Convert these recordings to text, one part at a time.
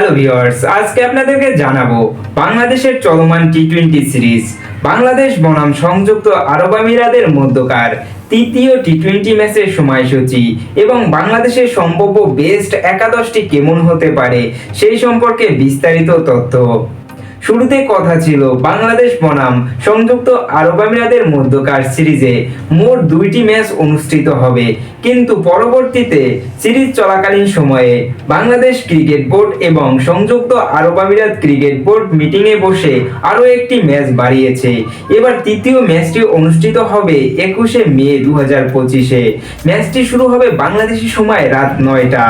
Hello viewers আজকে আপনাদেরকে জানাব বাংলাদেশের চলমান টি টোয়েন্টি সিরিজ বাংলাদেশ বনাম সংযুক্ত আরব আমিরাদের মধ্যকার তৃতীয় টি টোয়েন্টি ম্যাচের সময়সূচি এবং বাংলাদেশের সম্ভাব্য বেস্ট একাদশটি কেমন হতে পারে সেই সম্পর্কে বিস্তারিত তথ্য। শুরুতে কথা ছিল বাংলাদেশ বনাম সংযুক্ত আরব আমিরাতের মধ্যকার সিরিজে মোট দুইটি ম্যাচ অনুষ্ঠিত হবে। কিন্তু পরবর্তীতে সিরিজ চলাকালীন সময়ে বাংলাদেশ ক্রিকেট বোর্ড এবং সংযুক্ত আরব আমিরাত ক্রিকেট বোর্ড মিটিংয়ে বসে আরও একটি ম্যাচ বাড়িয়েছে। এবার তৃতীয় ম্যাচটি অনুষ্ঠিত হবে একুশে মে দু হাজার পঁচিশে। ম্যাচটি শুরু হবে বাংলাদেশি সময় রাত নয়টা।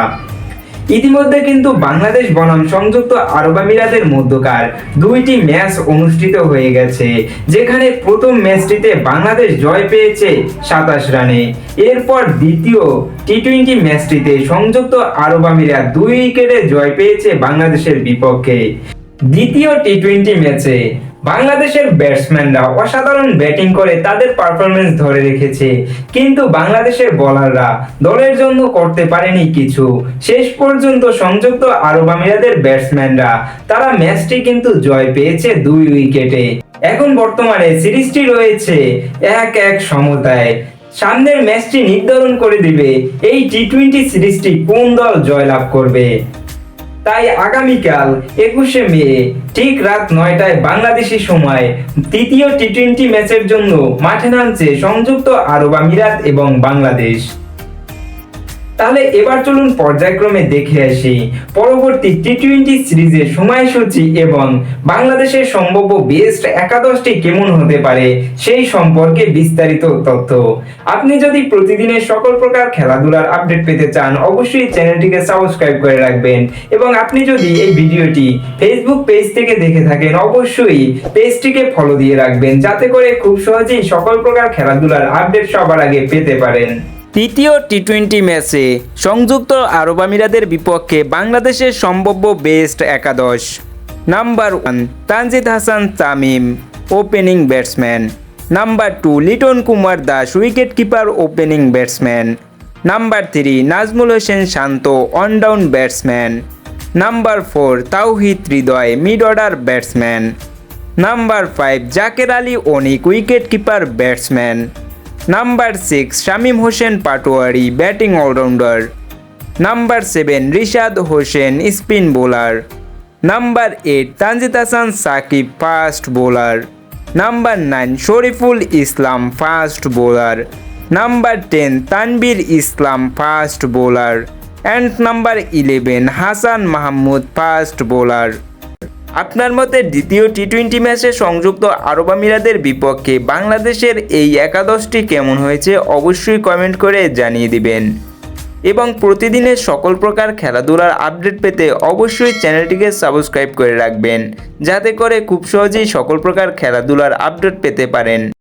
ইতিমধ্যে কিন্তু বাংলাদেশ বনাম সংযুক্ত আরব আমিরাতের মধ্যকার দুইটি ম্যাচ অনুষ্ঠিত হয়ে গেছে, যেখানে প্রথম ম্যাচটিতে বাংলাদেশ জয় পেয়েছে সাতাশ রানে। এরপর দ্বিতীয় টি টোয়েন্টি ম্যাচটিতে সংযুক্ত আরব আমিরাত দুই উইকেটে জয় পেয়েছে বাংলাদেশের বিপক্ষে। দ্বিতীয় টি টোয়েন্টি ম্যাচে বাংলাদেশের ব্যাটসম্যানরা অসাধারণ ব্যাটিং করে তাদের পারফরমেন্স ধরে রেখেছে। কিন্তু বাংলাদেশের বোলাররা দলের জন্য করতে পারেনি কিছু। শেষ পর্যন্ত সংযুক্ত আরব আমিরাতের ব্যাটসম্যানরা তারা ম্যাচটি কিন্তু জয় পেয়েছে দুই উইকেটে। এখন বর্তমানে সিরিজটি রয়েছে এক এক সমতায়। সামনের ম্যাচটি নির্ধারণ করে দিবে এই টি টোয়েন্টি সিরিজটি কোন দল জয়লাভ করবে? তাই আগামীকাল একুশে মে, ঠিক রাত নয়টায় বাংলাদেশি সময় তৃতীয় টি টোয়েন্টি ম্যাচের জন্য মাঠে নামছে সংযুক্ত আরব আমিরাত এবং বাংলাদেশ। তাহলে এবার চলুন পর্যায়ক্রমে দেখে আসি। পরবর্তী টি টোয়েন্টি সিরিজের সময়সূচি এবং বাংলাদেশের সম্ভাব্য বেস্ট একাদশটি কেমন হতে পারে সেই সম্পর্কে বিস্তারিত তথ্য। আপনি যদি প্রতিদিনের সকল প্রকার খেলাধুলার আপডেট পেতে চান, অবশ্যই চ্যানেলটিকে সাবস্ক্রাইব করে রাখবেন এবং আপনি যদি এই ভিডিওটি ফেসবুক পেজ থেকে দেখে থাকেন, অবশ্যই পেজটিকে ফলো দিয়ে রাখবেন, যাতে করে খুব সহজেই সকল প্রকার খেলাধুলার আপডেট সবার আগে পেতে পারেন। তৃতীয় টি টোয়েন্টি ম্যাচে সংযুক্ত আরব আমিরাদের বিপক্ষে বাংলাদেশের সম্ভাব্য বেস্ট একাদশ। Number one Tanzid Hasan Tamim opening batsman number two Liton Kumar Das wicket keeper opening batsman number three Najmul Hossain Shanto one down batsman number four Towhid Hridoy mid order batsman number five Jaker Ali Anik wicket keeper batsman number six Shamim Hossain Patwari batting allrounder number seven Rishad Hossain spin bowler number eight Tanzid Hasan Sakib fast bowler number nine Shariful Islam fast bowler number ten Tanvir Islam fast bowler and number eleven Hasan Mahmud fast bowler আপনার মতে দ্বিতীয় T twenty ম্যাচে সংযুক্ত আরব আমিরাদের বিপক্ষে বাংলাদেশের এই একাদশটি কেমন হয়েছে অবশ্যই কমেন্ট করে জানিয়ে দিবেন। এবং প্রতিদিনের সকল প্রকার খেলাধুলার আপডেট পেতে অবশ্যই চ্যানেলটিকে সাবস্ক্রাইব করে রাখবেন, যাতে করে খুব সহজেই সকল প্রকার খেলাধুলার আপডেট পেতে পারেন।